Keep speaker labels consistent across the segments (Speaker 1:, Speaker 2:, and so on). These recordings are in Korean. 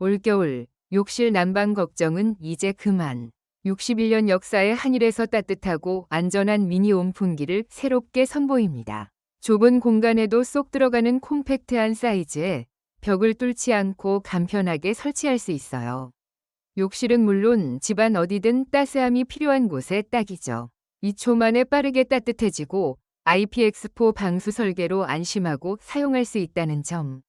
Speaker 1: 올겨울 욕실 난방 걱정은 이제 그만. 61년 역사의 한일에서 따뜻하고 안전한 미니 온풍기를 새롭게 선보입니다. 좁은 공간에도 쏙 들어가는 콤팩트한 사이즈에 벽을 뚫지 않고 간편하게 설치할 수 있어요. 욕실은 물론 집안 어디든 따스함이 필요한 곳에 딱이죠. 2초 만에 빠르게 따뜻해지고 IPX4 방수 설계로 안심하고 사용할 수 있다는 점.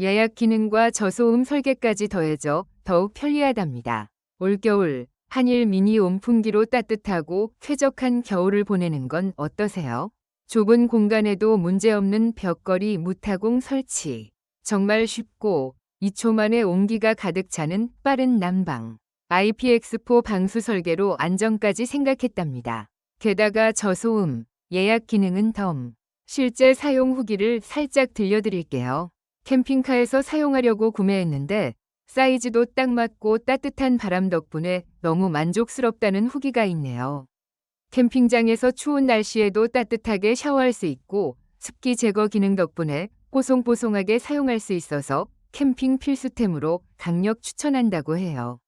Speaker 1: 예약 기능과 저소음 설계까지 더해져 더욱 편리하답니다. 올겨울 한일 미니 온풍기로 따뜻하고 쾌적한 겨울을 보내는 건 어떠세요? 좁은 공간에도 문제없는 벽걸이 무타공 설치. 정말 쉽고 2초 만에 온기가 가득 차는 빠른 난방. IPX4 방수 설계로 안정까지 생각했답니다. 게다가 저소음, 예약 기능은 덤. 실제 사용 후기를 살짝 들려드릴게요. 캠핑카에서 사용하려고 구매했는데 사이즈도 딱 맞고 따뜻한 바람 덕분에 너무 만족스럽다는 후기가 있네요. 캠핑장에서 추운 날씨에도 따뜻하게 샤워할 수 있고 습기 제거 기능 덕분에 뽀송뽀송하게 사용할 수 있어서 캠핑 필수템으로 강력 추천한다고 해요.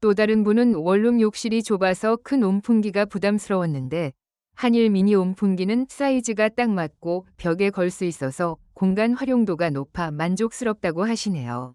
Speaker 1: 또 다른 분은 원룸 욕실이 좁아서 큰 온풍기가 부담스러웠는데 한일 미니 온풍기는 사이즈가 딱 맞고 벽에 걸 수 있어서 공간 활용도가 높아 만족스럽다고 하시네요.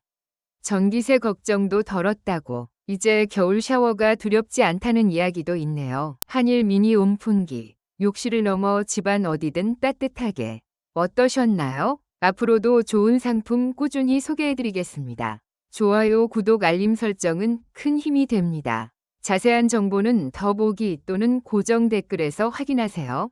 Speaker 1: 전기세 걱정도 덜었다고 이제 겨울 샤워가 두렵지 않다는 이야기도 있네요. 한일 미니 온풍기 욕실을 넘어 집안 어디든 따뜻하게 어떠셨나요? 앞으로도 좋은 상품 꾸준히 소개해드리겠습니다. 좋아요, 구독, 알림 설정은 큰 힘이 됩니다. 자세한 정보는 더보기 또는 고정 댓글에서 확인하세요.